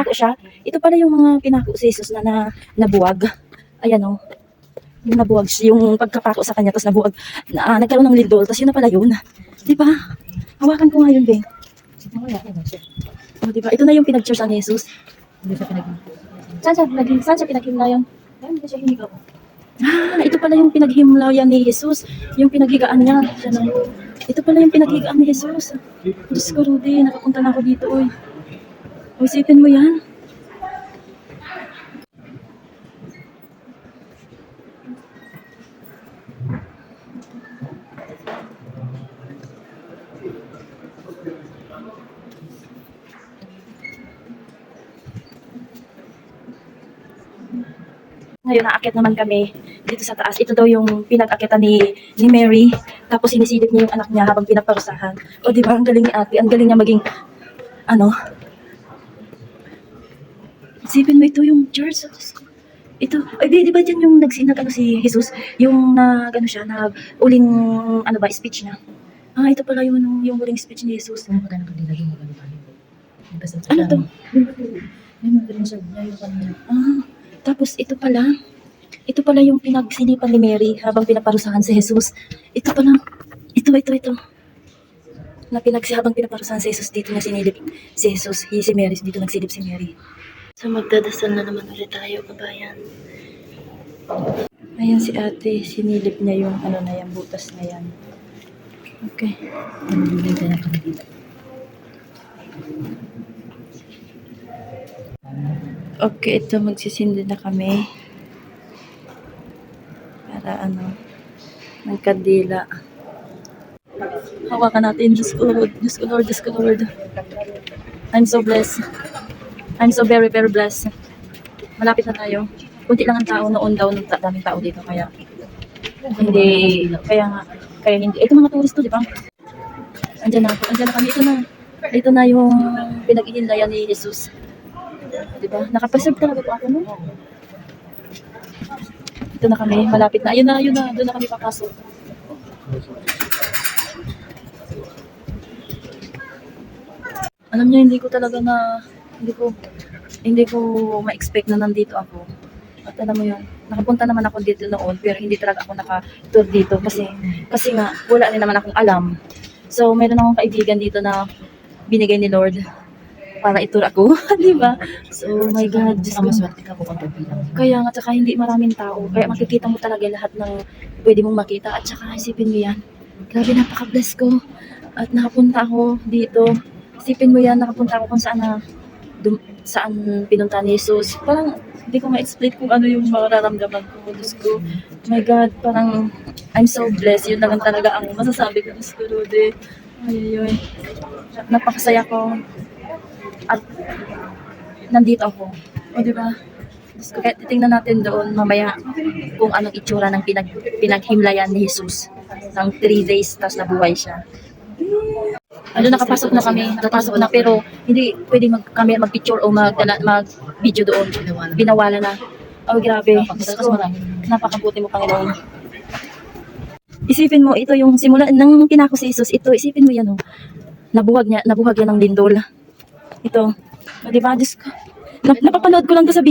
pinako siya. Ito pala yung mga pinako si Jesus na, na nabuwag. Ayan o. Yung nabuwag, yung pagkapako sa kanya, tapos nabuwag, na, ah, nagkaroon ng lindol, tapos yun na pala yun. Di ba? Hawakan ko nga yun, Beng. O, di? Ito na yung pinag-church ni Jesus. Hindi siya pinag Saan siya, naging, saan siya pinaghimlayan? Hindi siya. Ah, ito pala yung pinaghimlayan ni Jesus. Yung pinaghigaan niya. Na. Ito pala yung pinaghigaan ni Jesus. Diyos ko, Rudy, nakapunta na ako dito, oy. O, mo yan. Ngayon, naakit naman kami dito sa taas. Ito daw yung pinag-akitan ni, ni Mary. Tapos sinisilip niya yung anak niya habang pinagparusahan. O di ba, ang galing ni ate. Ang galing niya maging, ano, isipin mo ito yung church. Ito, ay di, di ba dyan yung nagsinag ano si Jesus? Yung nag, ano siya, nag uling, ano ba, speech niya. Ah, ito pala yung, yung uling speech ni Jesus. Saan ka ng kanila yung magano tayo? Ano to? Yung magaling siya, yung kanila. Ah, tapos ito pala, ito pala yung pinagsinipan ni Mary habang pinaparusahan si Jesus. Ito pala, ito, ito, ito. Na pinagsi habang pinaparusahan si Jesus, dito na sinilip si Jesus. Si Mary, dito nagsilip si Mary. So magdadasal na naman ulit tayo, kabayan. Ayan si ate, sinilip niya yung ano na yan, butas na yan. Okay. Namimigay ka ng kanila. Okay, ito magsisindi na kami. Para ano, ng kandila. Hawakan natin, Diyos ko Lord, Diyos ko Lord, Diyos ko Lord. I'm so blessed. I'm so very, very blessed. Malapit na tayo. Kunti lang ang tao noon daw, nung daming tao dito, kaya hindi, kaya nga, kaya hindi. Ito mga tourist to, di ba? Andiyan na ako, andiyan na kami. Ito na, ito na yung pinag-ihinlayan ni Jesus. Di ba? Nakapreserve talaga po ako, no? Ito na kami, malapit na. Ayun na, ayun na. Doon na kami papasok. Alam niyo, hindi ko talaga na, hindi ko, hindi ko ma-expect na nandito ako. At alam mo yun, nakapunta naman ako dito noon, pero hindi talaga ako naka-tour dito kasi, kasi nga, wala rin naman akong alam. So, meron akong kaibigan dito na binigay ni Lord para itur ako, di ba? So, oh my God, Diyos ko. maswerte ka kung bilang. Kaya nga, tsaka hindi maraming tao. Kaya makikita mo talaga lahat ng pwede mong makita. At tsaka isipin mo yan. Grabe, napaka-bless ko. At nakapunta ako dito. Isipin mo yan, nakapunta ako kung saan na dum, saan pinunta ni Jesus. Parang hindi ko ma-explain kung ano yung mararamdaman ko. Diyos ko. My God, parang I'm so blessed. Yun lang talaga ang masasabi ko. Diyos ko, Rudy. Ay, ay, ay. Napakasaya ko. At nandito ako. O, di ba? Diyos ko, kaya titingnan natin doon mamaya kung anong itsura ng pinag, pinaghimlayan ni Jesus ng three days, tapos nabuhay siya. Ano, nakapasok na kami, nakapasok na, pero hindi pwede mag, kami mag-picture o mag, mag-video doon. Binawala na. Oh, grabe. Napakabuti mo, Panginoon. Isipin mo, ito yung simula ng pinako si Jesus, ito, isipin mo yan, oh. Nabuhag niya, nabuhag yan ng lindol. Ito. O, di ba, Diyos ko. Nap- napapanood ko lang to sa video.